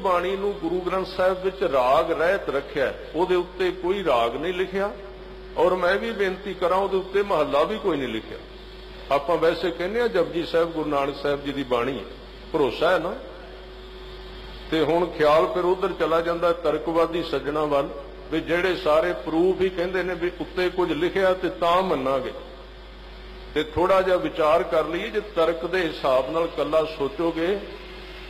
ਬਾਣੀ ਨੂੰ ਗੁਰੂ ਗ੍ਰੰਥ ਸਾਹਿਬ ਵਿੱਚ ਰਾਗ, ਰਹਿਤ ਰੱਖਿਆ, ਉਹਦੇ ਉੱਤੇ ਕੋਈ ਰਾਗ ਨਹੀਂ ਲਿਖਿਆ। ਔਰ ਮੈਂ ਵੀ ਬੇਨਤੀ ਕਰਾਂ, ਉਹਦੇ ਉੱਤੇ ਮਹੱਲਾ ਵੀ ਕੋਈ ਨਹੀਂ ਲਿਖਿਆ। ਆਪਾਂ ਵੈਸੇ ਕਹਿੰਦੇ ਆ ਜਪਜੀ ਸਾਹਿਬ, ਗੁਰੂ ਨਾਨਕ ਸਾਹਿਬ ਜੀ ਦੀ ਬਾਣੀ ਹੈ ਭਰੋਸਾ ਹੈ ਨਾ? ਤੇ ਹੁਣ ਖਿਆਲ ਫਿਰ ਉਧਰ ਚਲਾ ਜਾਂਦਾ ਤਰਕਵਾਦੀ ਸੱਜਣਾ ਵੱਲ, ਵੀ ਜਿਹੜੇ ਸਾਰੇ ਪ੍ਰੂਫ ਹੀ ਕਹਿੰਦੇ ਨੇ ਵੀ ਉੱਤੇ ਕੁਝ ਲਿਖਿਆ ਤੇ ਤਾਂ ਮੰਨਾਂਗੇ। ਤੇ ਥੋੜਾ ਜਿਹਾ ਵਿਚਾਰ ਕਰ ਲਈਏ, ਜੇ ਤਰਕ ਦੇ ਹਿਸਾਬ ਨਾਲ ਕੱਲਾ ਸੋਚੋਗੇ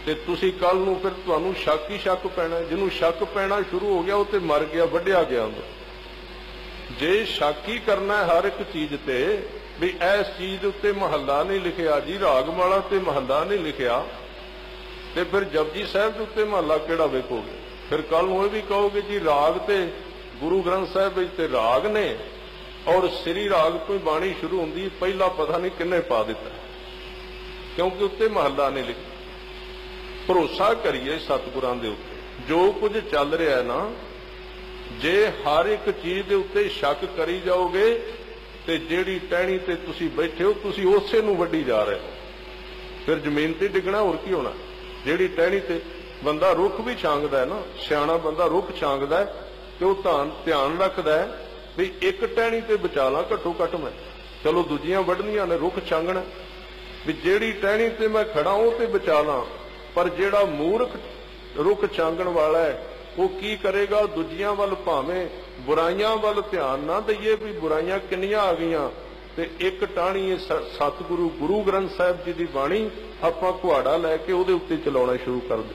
ਤੇ ਤੁਸੀਂ ਕੱਲ ਨੂੰ ਫਿਰ ਤੁਹਾਨੂੰ ਸ਼ੱਕ ਹੀ ਸ਼ੱਕ ਪੈਣਾ ਜਿਹਨੂੰ ਸ਼ੱਕ ਪੈਣਾ ਸ਼ੁਰੂ ਹੋ ਗਿਆ, ਉਹ ਤੇ ਮਰ ਗਿਆ, ਵੱਢਿਆ ਗਿਆ ਅੰਦਰ। ਜੇ ਸ਼ੱਕ ਹੀ ਕਰਨਾ ਹਰ ਇੱਕ ਚੀਜ਼ ਤੇ, ਵੀ ਇਸ ਚੀਜ਼ ਦੇ ਉੱਤੇ ਮਹੱਲਾ ਨਹੀਂ ਲਿਖਿਆ ਜੀ, ਰਾਗਮਾਲਾ ਤੇ ਮਹੱਲਾ ਨਹੀਂ ਲਿਖਿਆ, ਤੇ ਫਿਰ ਜਪਜੀ ਸਾਹਿਬ ਦੇ ਉੱਤੇ ਮਹੱਲਾ ਕਿਹੜਾ ਵੇਖੋਗੇ? ਫਿਰ ਕੱਲ ਨੂੰ ਇਹ ਵੀ ਕਹੋਗੇ ਜੀ, ਰਾਗ ਤੇ ਗੁਰੂ ਗ੍ਰੰਥ ਸਾਹਿਬ ਵਿੱਚ ਤੇ ਰਾਗ ਨੇ, ਔਰ ਸ੍ਰੀ ਰਾਗ ਤੋਂ ਬਾਣੀ ਸ਼ੁਰੂ ਹੁੰਦੀ, ਪਹਿਲਾ ਪਤਾ ਨਹੀਂ ਕਿੰਨੇ ਪਾ ਦਿੱਤਾ। ਕਿਉਂਕਿ ਉੱਤੇ ਮਹੱਲਾ ਨਹੀਂ ਲਿਖਿਆ। ਭਰੋਸਾ ਕਰੀਏ ਸਤਿਗੁਰਾਂ ਦੇ ਉੱਤੇ। ਜੋ ਕੁਝ ਚੱਲ ਰਿਹਾ ਹੈ ਨਾ, ਜੇ ਹਰ ਇੱਕ ਚੀਜ਼ ਦੇ ਉੱਤੇ ਸ਼ੱਕ ਕਰੀ ਜਾਓਗੇ, ਤੇ ਜਿਹੜੀ ਟਹਿਣੀ ਤੇ ਤੁਸੀਂ ਬੈਠੇ ਹੋ, ਤੁਸੀਂ ਉਸੇ ਨੂੰ ਵੱਢੀ ਜਾ ਰਹੇ ਹੋ। ਫਿਰ ਜ਼ਮੀਨ ਤੇ ਡਿੱਗਣਾ ਹੋਰ ਕੀ ਹੋਣਾ? ਜਿਹੜੀ ਟਹਿਣੀ ਤੇ ਬੰਦਾ ਰੁੱਖ ਵੀ ਛਾਂਗਦਾ ਹੈ ਨਾ, ਸਿਆਣਾ ਬੰਦਾ ਰੁੱਖ ਛਾਂਗਦਾ ਹੈ, ਤੇ ਉਹ ਧਿਆਨ ਧਿਆਨ ਰੱਖਦਾ ਹੈ ਵੀ ਇੱਕ ਟਹਿਣੀ ਤੇ ਬਚਾ ਲਾਂ, ਘੱਟੋ ਘੱਟ ਮੈਂ। ਚਲੋ ਦੂਜੀਆਂ ਵੱਢਣੀਆਂ ਨੇ, ਰੁੱਖ ਛਾਂਗਣਾ। ਵੀ ਜਿਹੜੀ ਟਹਿਣੀ ਤੇ ਮੈਂ ਖੜਾ ਉਹ ਤੇ ਬਚਾ ਲਾਂ। ਪਰ ਜਿਹੜਾ ਮੂਰਖ ਰੁੱਖ ਚਾਂਗਣ ਵਾਲਾ ਹੈ, ਉਹ ਕੀ ਕਰੇਗਾ? ਦੂਜੀਆਂ ਵੱਲ ਭਾਵੇਂ ਬੁਰਾਈਆਂ ਵੱਲ ਧਿਆਨ ਨਾ ਦਈਏ ਵੀ ਬੁਰਾਈਆਂ ਕਿੰਨੀਆਂ ਆ ਗਈਆਂ। ਤੇ ਇੱਕ ਟਾਣੀ ਸਤਿਗੁਰੂ ਗੁਰੂ ਗ੍ਰੰਥ ਸਾਹਿਬ ਜੀ ਦੀ ਬਾਣੀ ਆਪਾਂ ਕੁਹਾੜਾ ਲੈ ਕੇ ਉਹਦੇ ਉੱਤੇ ਚਲਾਉਣਾ ਸ਼ੁਰੂ ਕਰ ਦੇ